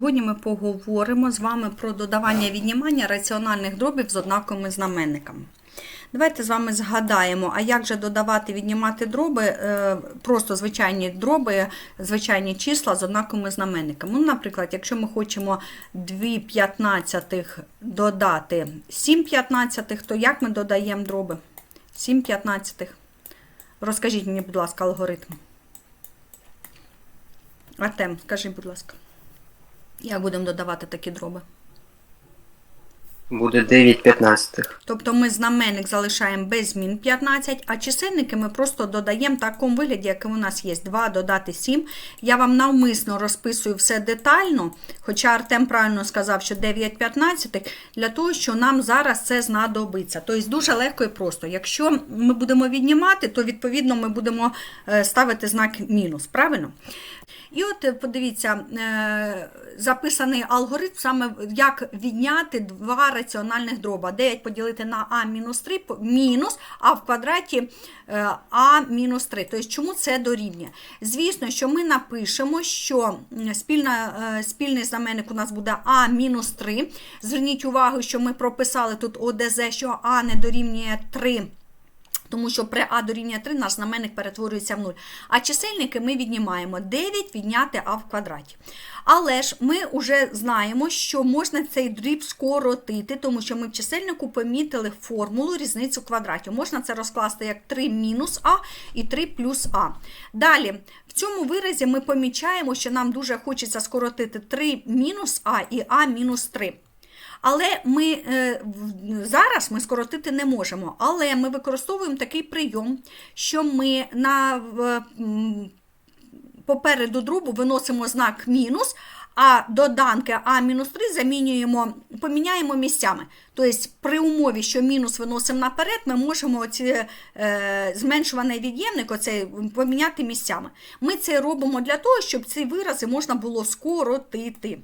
Сьогодні ми поговоримо з вами про додавання і віднімання раціональних дробів з однаковими знаменниками. Давайте з вами згадаємо, а як же додавати віднімати дроби, е, просто звичайні дроби, звичайні числа з однаковими знаменниками. Ну, наприклад, якщо ми хочемо 2 п'ятнадцятих додати 7 п'ятнадцятих, то як ми додаємо дроби? 7 п'ятнадцятих. Розкажіть мені, будь ласка, алгоритм. Артем, скажи, будь ласка. Як будемо додавати такі дроби? Буде 9 п'ятнадцятих. Тобто ми знаменник залишаємо без змін 15, а чисельники ми просто додаємо в такому вигляді, як у нас є 2 додати 7. Я вам навмисно розписую все детально, хоча Артем правильно сказав, що 9 15, для того, що нам зараз це знадобиться. Тобто дуже легко і просто. Якщо ми будемо віднімати, то відповідно ми будемо е, ставити знак мінус. Правильно? І от е, подивіться, е, записаний алгоритм, саме як відняти два раціональних дроба. 9 поділити на а мінус 3, мінус, а в квадраті е, а мінус 3. Тобто, чому це дорівнює? Звісно, що ми напишемо, що спільна, е, спільний знаменник у нас буде а мінус 3. Зверніть увагу, що ми прописали тут ОДЗ, що а не дорівнює 3. Тому що при А дорівнює 3 наш знаменник перетворюється в 0. А чисельники ми віднімаємо 9 відняти А в квадраті. Але ж ми вже знаємо, що можна цей дріб скоротити, тому що ми в чисельнику помітили формулу різницю квадратів. Можна це розкласти як 3 мінус А і 3 плюс А. Далі, в цьому виразі ми помічаємо, що нам дуже хочеться скоротити 3 мінус А і А мінус 3. Але ми е, зараз ми скоротити не можемо. Але ми використовуємо такий прийом, що ми на попереду дробу виносимо знак мінус, а доданки А-3 замінюємо, поміняємо місцями. Тобто при умові, що мінус виносимо наперед, ми можемо оці, е, зменшуваний від'ємник оцей, поміняти місцями. Ми це робимо для того, щоб ці вирази можна було скоротити.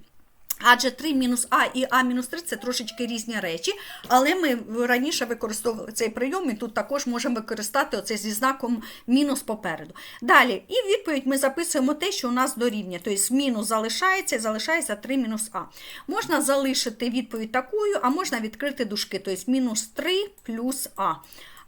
Адже 3 мінус А і А мінус 3 це трошечки різні речі, але ми раніше використовували цей прийом, і тут також можемо використати оце зі знаком мінус попереду. Далі, і відповідь ми записуємо те, що у нас дорівнює. Тобто мінус залишається і залишається 3 мінус А. Можна залишити відповідь такою, а можна відкрити дужки, тобто мінус 3 плюс А.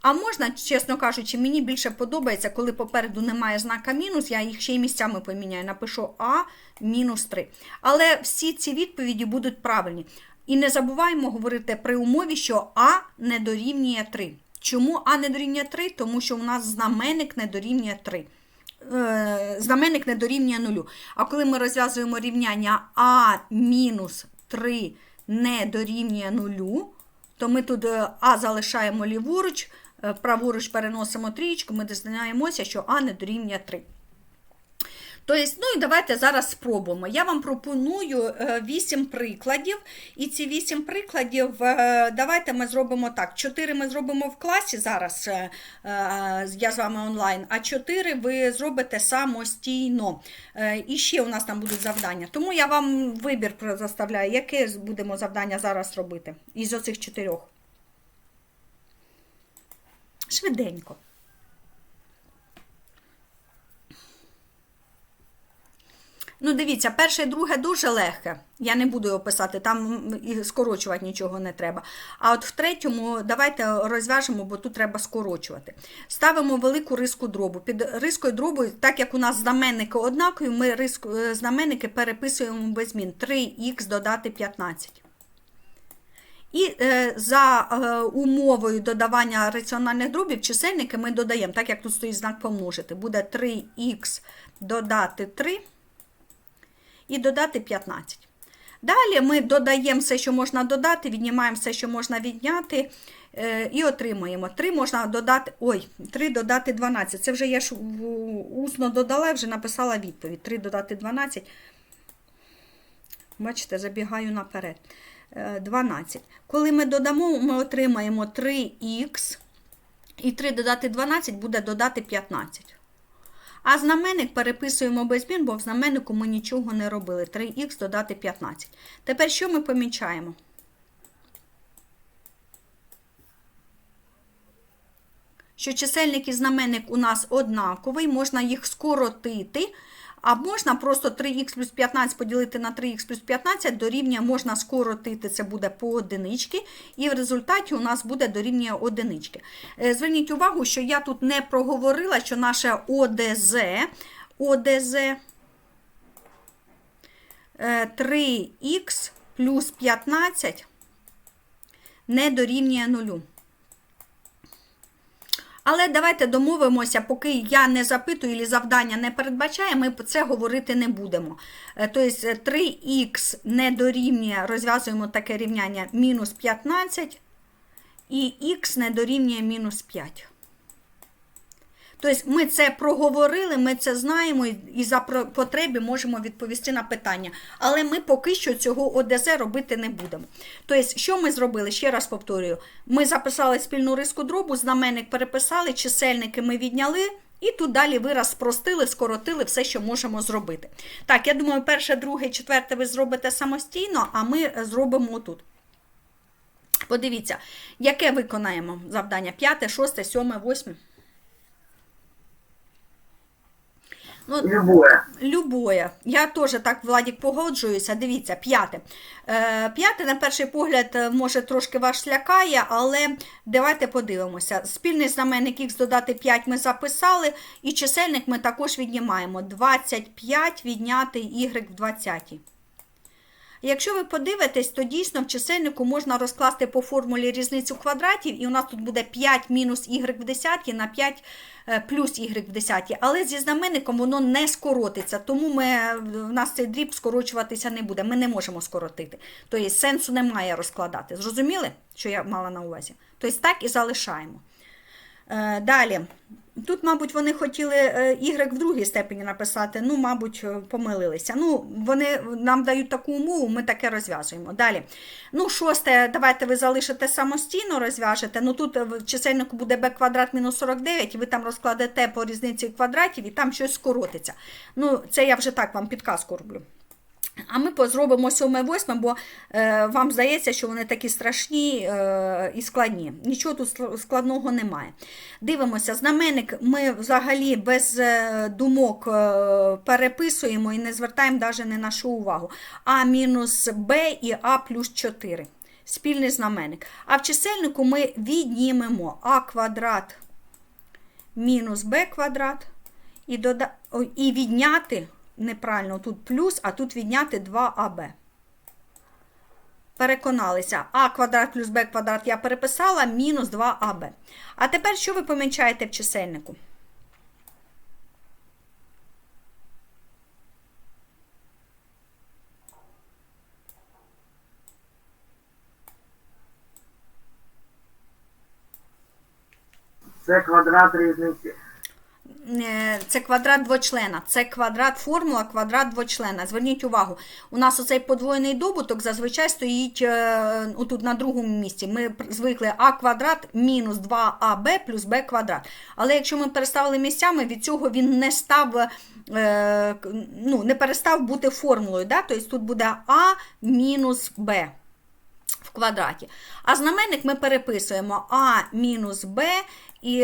А можна, чесно кажучи, мені більше подобається, коли попереду немає знака мінус, я їх ще й місцями поміняю. Напишу А мінус 3. Але всі ці відповіді будуть правильні. І не забуваємо говорити при умові, що А не дорівнює 3. Чому А не дорівнює 3? Тому що у нас знаменник не дорівнює 3. Е, Знаменник не дорівнює 0. А коли ми розв'язуємо рівняння А мінус 3 не дорівнює 0, то ми тут е, А залишаємо ліворуч, праворуч переносимо трієчку, ми дізнаємося, що А не дорівнює 3. Тобто, ну і давайте зараз спробуємо. Я вам пропоную 8 прикладів. І ці 8 прикладів, е, давайте ми зробимо так. 4 ми зробимо в класі зараз, е, е, я з вами онлайн, а 4 ви зробите самостійно. Е, І ще у нас там будуть завдання. Тому я вам вибір заставляю, яке будемо завдання зараз робити із оцих чотирьох. Швиденько. Ну, дивіться, перше і друге дуже легке. Я не буду його писати, там і скорочувати нічого не треба. А от в третьому давайте розв'яжемо, бо тут треба скорочувати. Ставимо велику риску дробу. Під рискою дробу, так як у нас знаменники однакові, ми риску, е, знаменники переписуємо без змін. 3х додати 15. І е, за е, умовою додавання раціональних дробів чисельники ми додаємо, так як тут стоїть знак помножити. Буде 3х додати 3 і додати 15. Далі ми додаємо все, що можна додати, віднімаємо все, що можна відняти, е, і отримуємо. 3 можна додати, ой, 3 додати 12. Це вже я ж усно додала, вже написала відповідь. 3 додати 12. Бачите, забігаю наперед. Е, 12. Коли ми додамо, ми отримаємо 3х, і 3 додати 12 буде додати 15. А знаменник переписуємо без змін, бо в знаменнику ми нічого не робили. 3х додати 15. Тепер що ми помічаємо? Що чисельник і знаменник у нас однаковий, можна їх скоротити, А можна просто 3х плюс 15 поділити на 3х плюс 15 дорівнює, можна скоротити, це буде по одинички, і в результаті у нас буде дорівнює одинички. Е, Зверніть увагу, що я тут не проговорила, що наше ОДЗ, ОДЗ е, 3х плюс 15 не дорівнює нулю. Але давайте домовимося, поки я не запитую і завдання не передбачає, ми це говорити не будемо. Е, Тобто 3х не дорівнює, розв'язуємо таке рівняння мінус 15, і х не дорівнює мінус 5. Тобто ми це проговорили, ми це знаємо і- за потреби можемо відповісти на питання. Але ми поки що цього ОДЗ робити не будемо. Тобто, що ми зробили? Ще раз повторюю: ми записали спільну риску дробу, знаменник переписали, чисельники ми відняли. І тут далі вираз спростили, скоротили все, що можемо зробити. Так, я думаю, перше, друге, четверте ви зробите самостійно, а ми е, зробимо тут. Подивіться, яке виконаємо завдання? П'яте, шосте, сьоме, восьме. Ну, Любое. Любое. Я теж так, Владік, погоджуюся. Дивіться, п'яте. Е, п'яте, на перший погляд, е, може трошки вас лякає, але давайте подивимося. Спільний знаменник х додати 5 ми записали, і чисельник ми також віднімаємо. 25 відняти y в 20. Якщо ви подивитесь, то дійсно в чисельнику можна розкласти по формулі різницю квадратів, і у нас тут буде 5 мінус y в десятки на 5 е, плюс y в десятки. Але зі знаменником воно не скоротиться, тому ми, в нас цей дріб скорочуватися не буде. Ми не можемо скоротити. Тобто сенсу немає розкладати. Зрозуміли, що я мала на увазі? Тобто так і залишаємо. Е, Далі. Тут, мабуть, вони хотіли е, y в другій степені написати, ну, мабуть, е, помилилися. Ну, вони нам дають таку умову, ми таке розв'язуємо. Далі. Ну, шосте, давайте ви залишите самостійно, розв'яжете. Ну, тут в чисельнику буде b квадрат мінус 49, і ви там розкладете по різниці квадратів, і там щось скоротиться. Ну, це я вже так вам підказку роблю. А ми позробимо 7-8, бо е, вам здається, що вони такі страшні е, і складні. Нічого тут складного немає. Дивимося, знаменник ми взагалі без е, думок е, переписуємо і не звертаємо навіть не нашу увагу. А мінус Б і А плюс 4. Спільний знаменник. А в чисельнику ми віднімемо А квадрат мінус Б квадрат і, дода... і відняти, неправильно, тут плюс, а тут відняти 2АБ. Переконалися, а квадрат плюс Б квадрат я переписала, мінус 2АБ. А тепер що ви помічаєте в чисельнику? Це квадрат різниці. Е, Це квадрат двочлена. Це квадрат формула, квадрат двочлена. Зверніть увагу, у нас оцей подвоєний добуток зазвичай стоїть е, отут на другому місці. Ми звикли а квадрат мінус 2аб плюс b квадрат. Але якщо ми переставили місцями, від цього він не став. е, Ну, не перестав бути формулою. Да? Тобто тут буде а мінус b в квадраті. А знаменник ми переписуємо а мінус b і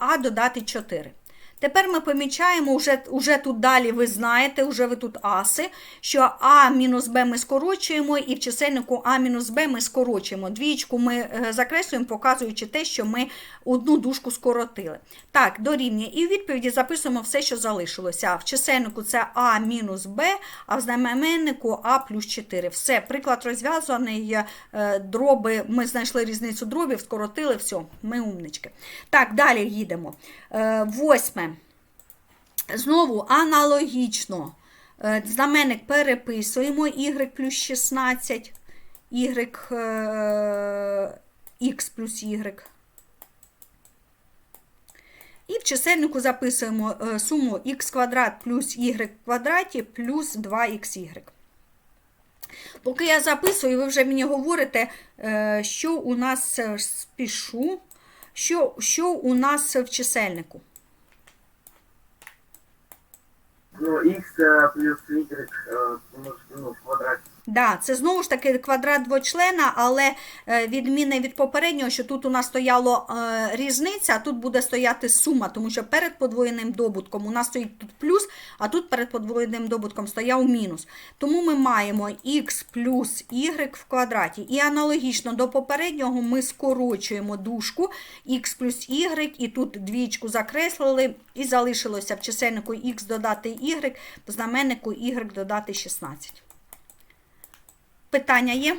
а додати 4. Тепер ми помічаємо, вже, вже тут далі ви знаєте, вже ви тут аси, що а мінус b ми скорочуємо, і в чисельнику а мінус b ми скорочуємо. Двічку ми е, закреслюємо, показуючи те, що ми одну дужку скоротили. Так, дорівнює. І в відповіді записуємо все, що залишилося. В чисельнику це а мінус b, а в знаменнику а плюс 4. Все, приклад розв'язаний, е, дроби, ми знайшли різницю дробів, скоротили, все, ми умнички. Так, далі їдемо. Е, Восьме. Знову аналогічно. Е, Знаменник переписуємо y плюс 16, y, е, x плюс y. І в чисельнику записуємо е, суму х квадрат плюс y квадраті плюс 2xy. Поки я записую, ви вже мені говорите, е, що у нас е, спішу, що, що у нас в чисельнику. Ну, x е, плюс y е, ну, в квадраті. Да, це знову ж таки квадрат двочлена, але е, відмінне від попереднього, що тут у нас стояло е, різниця, а тут буде стояти сума, тому що перед подвоєним добутком у нас стоїть тут плюс, а тут перед подвоєним добутком стояв мінус. Тому ми маємо х плюс y в квадраті. І аналогічно до попереднього ми скорочуємо дужку х плюс y, і тут двічку закреслили, і залишилося в чисельнику х додати y, в знаменнику y додати 16. Питання є?